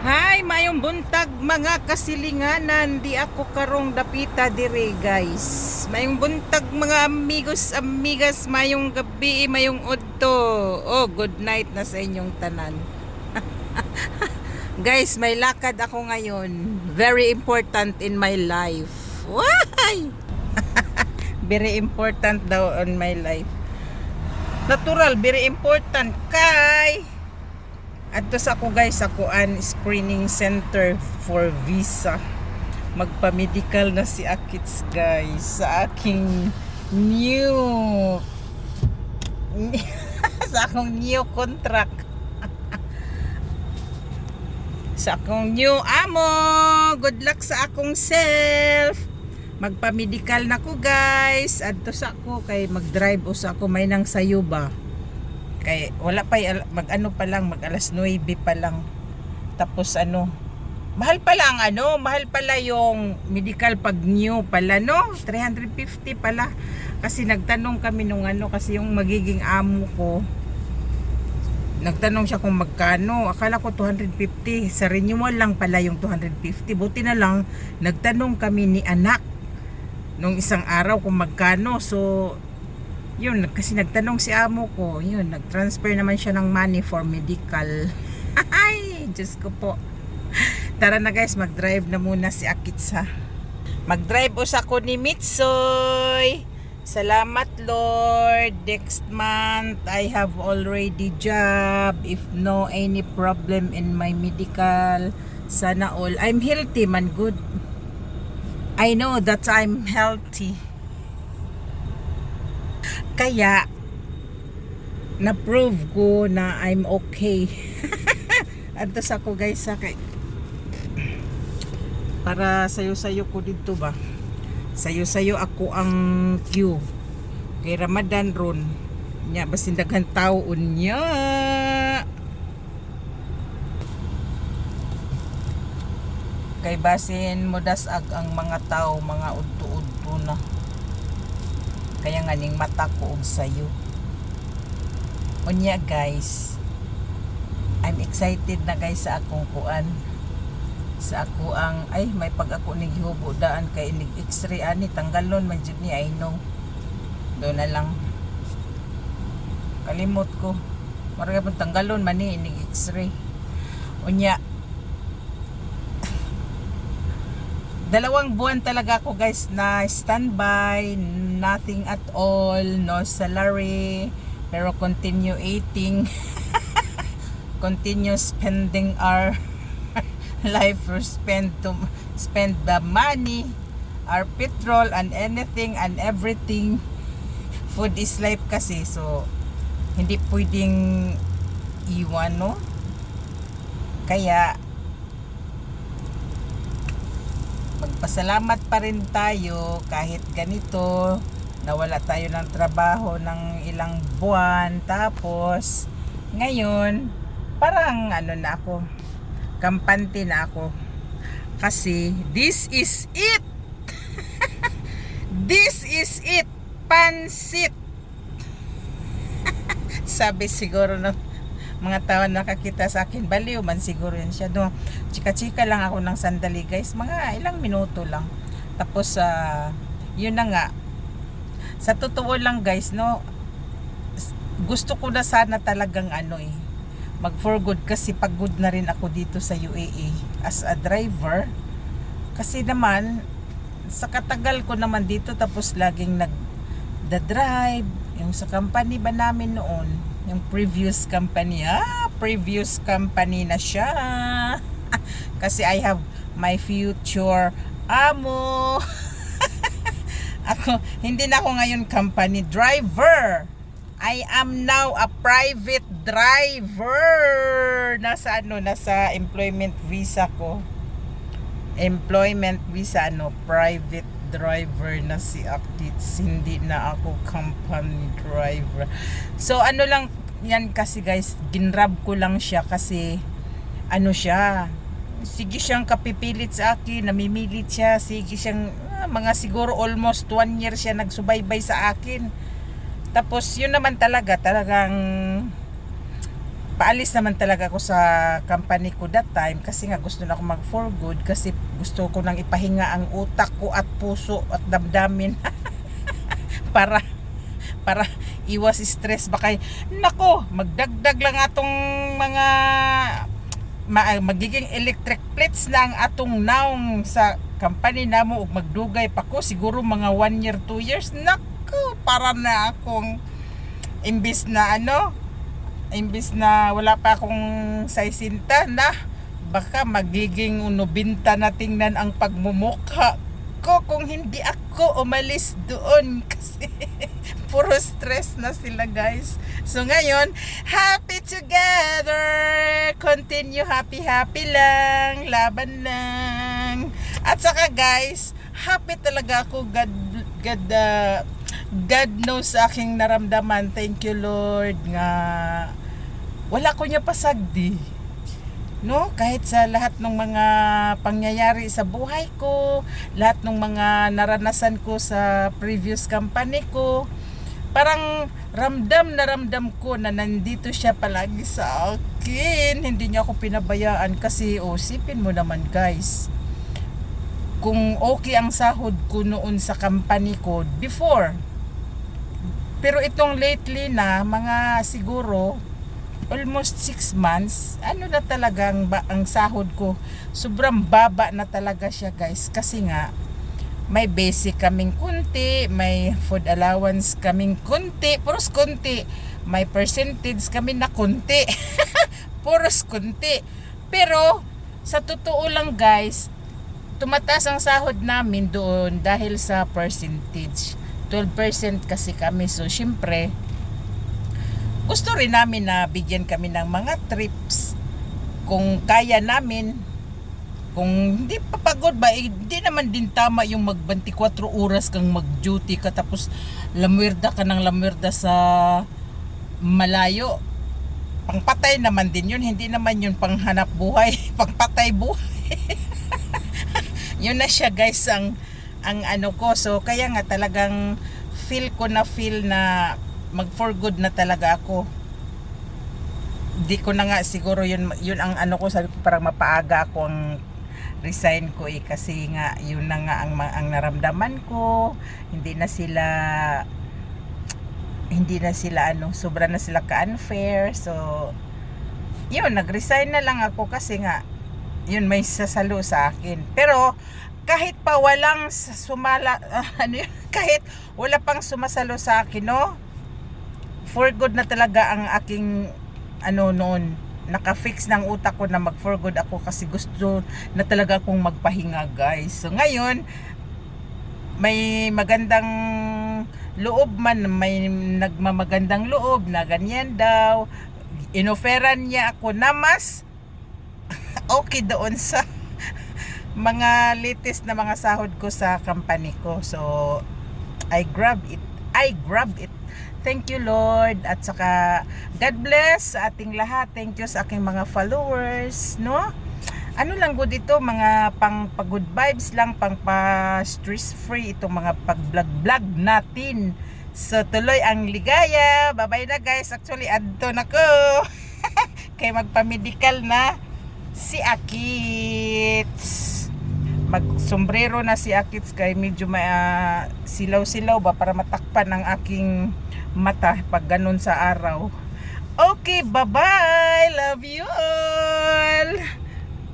Hi, mayong buntag mga kasilinganan. Di ako karong dapita dire, guys. Mayong buntag mga amigos, amigas, mayong gabi, mayong udto. Oh, good night na sa inyong tanan. guys, may lakad ako ngayon. Very important in my life. Why? very important daw on my life. Natural, very important kay Adto sa ako guys, ako an screening center for visa. Magpa-medical na si Akits guys sa aking new sa akong new contract. sa akong new amo. Good luck sa akong self. Magpa-medical na ko guys. Adto sa ako kay mag-drive sa ako may nang sayo ba kay wala pa mag ano pa lang mag alas 9 pa lang. Tapos ano mahal pala ang ano mahal pala yung medical pag new pala no? 350 pala. Kasi nagtanong kami nung ano kasi yung magiging amo ko nagtanong siya kung magkano. Akala ko 250 sa renewal lang pala yung 250 buti na lang nagtanong kami ni anak nung isang araw kung magkano. So yun, kasi nagtanong si amo ko, yun, nag-transfer naman siya ng money for medical. Ay, Diyos ko po. Tara na guys, mag-drive na muna si Akits ha. Mag-drive usa ko ni Mitsoy. Salamat Lord. Next month, I have already job. If no any problem in my medical, sana all. I'm healthy man, good. I know that I'm healthy. Kaya, na-prove ko na I'm okay. Adto sa ako guys sa kay para sayo-sayo ko dito ba. Sayo-sayo ako ang queue. Kay Ramadan ron. Nya basin daghan tao unya. Kay basin mo dasag ang mga tao, mga udto-udto na. Kaya nga ning mata ko og sayo. Unya guys, I'm excited na guys sa akong kuan. Sa ako ang ay may pag ako ning gihubo daan kay nig x-ray ani tanggalon man jud ni I know. Do na lang. Kalimot ko. Marga pun tanggalon man ni nig x-ray. Unya dalawang buwan talaga ako guys na standby, nothing at all, no salary, pero continue eating, continue spending our life for spend to spend the money, our petrol and anything and everything. Food is life kasi so hindi pwedeng iwan no. Kaya magpasalamat pa rin tayo kahit ganito nawala tayo ng trabaho ng ilang buwan. Tapos ngayon parang ano na ako kampante na ako. Kasi this is it! This is it! Pansit! Sabi siguro ng mga tao na nakakita sa akin, baliw man siguro yan siya. No? Chika-chika lang ako ng sandali guys, mga ilang minuto lang. Tapos, ah, yun na nga. Sa totoo lang guys, no, gusto ko na sana talagang ano eh, mag for good kasi pagod na rin ako dito sa UAE as a driver. Kasi naman, sa katagal ko naman dito tapos laging nag the drive yung sa company ba namin noon yung previous company. Ah previous company na siya. Kasi I have my future amo. Ako hindi na ako ngayon company driver. I am now a private driver. Nasa ano nasa employment visa ko. Employment visa ano private driver na si Actits hindi na ako company driver. So ano lang yan kasi guys ginrab ko lang siya kasi ano siya sige siyang kapipilit sa akin namimilit siya sige siyang ah, mga siguro almost one year siya nagsubaybay sa akin. Tapos yun naman talaga talagang paalis naman talaga ako sa company ko that time kasi nga gusto na ako mag for good kasi gusto ko nang ipahinga ang utak ko at puso at damdamin para para iwas stress. Baka nako magdagdag lang atong mga ma- magiging electric plates na ang atong naong sa company namo ug magdugay pa ko. Siguro mga 1 year 2 years. Nako para na akong imbis na ano imbis na wala pa akong saisinta na baka magiging unobinta na tingnan ang pagmumukha ko kung hindi ako umalis doon. Kasi puro stress na sila guys. So ngayon happy together! Continue happy happy lang laban lang. At saka guys happy talaga ako. God God uh, God knows sa aking naramdaman. Thank you Lord nga wala ko niya pasagdi. No? Kahit sa lahat ng mga pangyayari sa buhay ko lahat ng mga naranasan ko sa previous company ko parang ramdam na ramdam ko na nandito siya palagi sa akin. Hindi niya ako pinabayaan kasi oh sipin mo naman guys. Kung okay ang sahod ko noon sa company ko before. Pero itong lately na mga siguro almost 6 months, ano na talagang ba ang sahod ko? Sobrang baba na talaga siya guys kasi nga may basic kaming kunti, may food allowance kaming kunti, puros kunti. May percentage kami na kunti. puros kunti. Pero sa totoo lang guys, tumataas ang sahod namin doon dahil sa percentage. 12% kasi kami. So, syempre, gusto rin namin na bigyan kami ng mga trips kung kaya namin. Kung hindi papagod ba eh, hindi naman din tama yung mag 24 oras kang mag duty ka tapos lamwerda ka ng lamwerda sa malayo. Pangpatay naman din yun hindi naman yun panghanap buhay pangpatay buhay. Yun na siya guys ang ang ano ko. So kaya nga talagang feel ko na feel na mag for good na talaga ako. Di ko na nga siguro yun yun ang ano ko sabi ko parang mapaaga ako ang resign ko eh. Kasi nga yun na nga ang, ang naramdaman ko. Hindi na sila hindi na sila ano sobra na sila ka unfair so yun nag-resign na lang ako kasi nga yun may sasalo sa akin. Pero kahit pa walang sumala ano yun, kahit wala pang sumasalo sa akin no for good na talaga ang aking ano noon naka-fix ng utak ko na mag for good ako kasi gusto na talaga akong magpahinga guys. So ngayon may magandang loob man may nagmamagandang loob na ganyan daw inoferan niya ako na mas okay doon sa mga latest na mga sahod ko sa company ko. So I grab it I grabbed it Thank you Lord at saka God bless sa ating lahat. Thank you sa aking mga followers, no? Ano lang good ito, mga pang good vibes lang, pang pa stress free itong mga pag-vlog-vlog natin. So tuloy ang ligaya. Bye-bye na guys. Actually adto na ko. Kay magpa-medical na si Akits mag sombrero na si Akits kay medyo may ah, silaw-silaw ba para matakpan ang aking mata pag ganun sa araw. Okay, bye-bye. Love you all.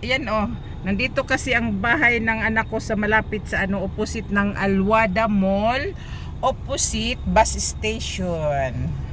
Ayan oh. Nandito kasi ang bahay ng anak ko sa malapit sa ano opposite ng Alwada Mall, opposite bus station.